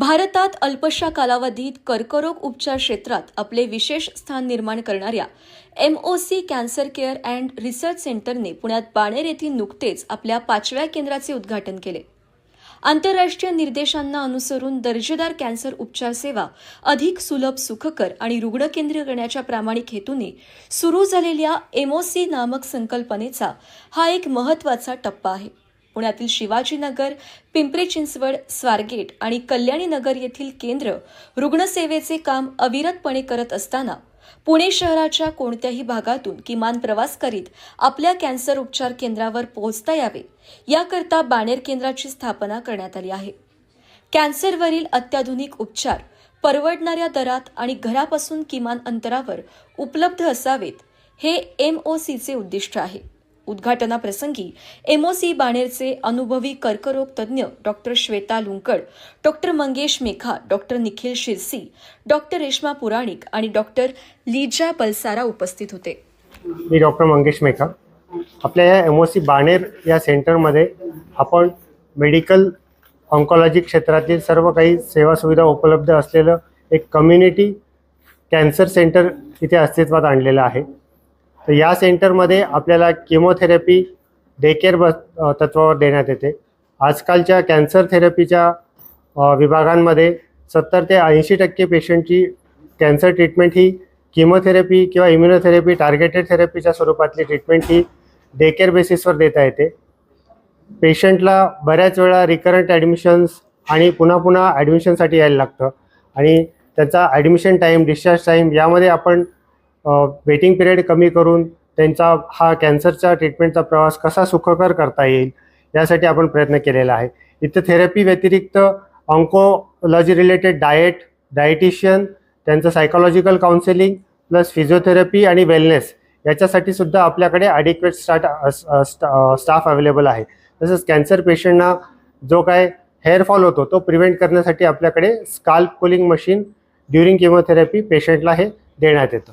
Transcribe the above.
भारतात अल्पशा कालावधीत कर्करोग उपचार क्षेत्रात आपले विशेष स्थान निर्माण करणाऱ्या M O C cancer care and research सेंटरने पुण्यात बाणेर येथील नुकतेच आपल्या पाचव्या केंद्राचे उद्घाटन केले. आंतरराष्ट्रीय निर्देशांना अनुसरून दर्जेदार कॅन्सर उपचार सेवा अधिक सुलभ सुखकर आणि रुग्णकेंद्रीय करण्याच्या प्रामाणिक हेतूने सुरू झालेल्या एमओसी नामक संकल्पनेचा हा एक महत्त्वाचा टप्पा आहे. पुण्यातील शिवाजीनगर पिंपरी चिंचवड स्वारगेट आणि कल्याणीनगर येथील केंद्र रुग्णसेवेचे काम अविरतपणे करत असताना पुणे शहराच्या कोणत्याही भागातून किमान प्रवास करीत आपल्या कॅन्सर उपचार केंद्रावर पोहोचता यावे याकरता बाणेर केंद्राची स्थापना करण्यात आली आहे. कॅन्सरवरील अत्याधुनिक उपचार परवडणाऱ्या दरात आणि घरापासून किमान अंतरावर उपलब्ध असावेत हे एम ओ सीचे उद्दिष्ट आहे. उद्घाटनाप्रसंगी एमओसी बाणेरचे अनुभवी कर्करोग तज्ज्ञ doctor Shweta Lunkad doctor Mangesh Mekha doctor Nikhil Shirsi doctor Reshma Puranik आणि डॉक्टर लीजा पलसारा उपस्थित होते. मी डॉक्टर मंगेश मेघा आपल्या या एम ओ सी बाणेर या सेंटरमध्ये आपण मेडिकल ऑन्कॉलॉजी क्षेत्रातील सर्व काही सेवा सुविधा उपलब्ध असलेलं एक कम्युनिटी कॅन्सर सेंटर इथे अस्तित्वात आणलेलं आहे. तर या सेंटरमध्ये आपल्याला केमोथेरपी डेकेअर बस तत्वावर देण्यात येते. आजकालच्या कॅन्सर थेरपीच्या विभागांमध्ये सत्तर ते ऐंशी टक्के पेशंटची कॅन्सर ट्रीटमेंट ही किमोथेरपी किंवा इम्युनोथेरपी टार्गेटेड थेरपीच्या स्वरूपातली ट्रीटमेंट ही डेकेअर बेसिसवर देता येते. पेशंटला बऱ्याच वेळा रिकरंट ॲडमिशन्स आणि पुन्हा पुन्हा ॲडमिशनसाठी यायला लागतं. आणि त्याचा ॲडमिशन टाईम डिस्चार्ज टाईम यामध्ये आपण वेटिंग पिरियड कमी करून त्यांचा हा कॅन्सरच्या ट्रीटमेंटचा प्रवास कसा सुखकर करता येईल यासाठी आपण प्रयत्न केलेला आहे. इथं थेरपी व्यतिरिक्त ऑन्कोलॉजी रिलेटेड डाएट डायटिशियन त्यांचं सायकोलॉजिकल काउन्सिलिंग प्लस फिजिओथेरपी आणि वेलनेस याच्यासाठी सुद्धा आपल्याकडे ॲडिक्वेट स्टार्ट स्टाफ अवेलेबल आहे. तसंच कॅन्सर पेशंटना जो काय हेअरफॉल होतो तो प्रिव्हेंट करण्यासाठी आपल्याकडे scalp cooling machine during chemotherapy पेशंटला हे देण्यात येतं.